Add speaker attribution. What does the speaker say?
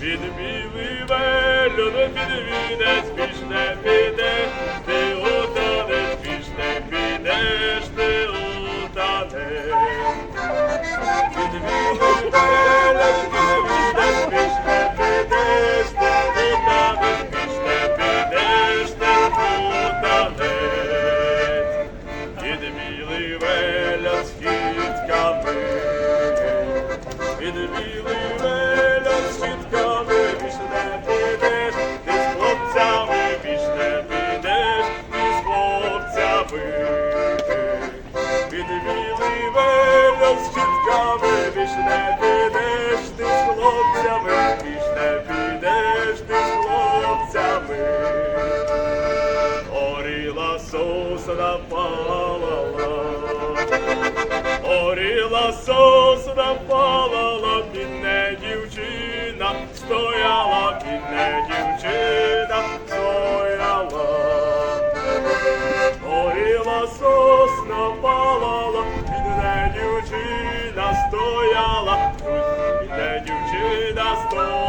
Speaker 1: Тебе підвідець, більш не підеш, ти утонеш, більш не підеш, ти утонеш. Підвідець, підвідець, більш не підеш, ти утонеш, більш не підеш, ти утонеш. Під білий веля з Під білий веля з хітками, більш не підеш, ти з хлопцями, більш не підеш, ти з хлопцями. Горіла сосна палала, горіла сосна палала, бідне дівчина стояла, бідне дівчина стояла долала, бідна дівчина стояла, бідна дівчина стояла.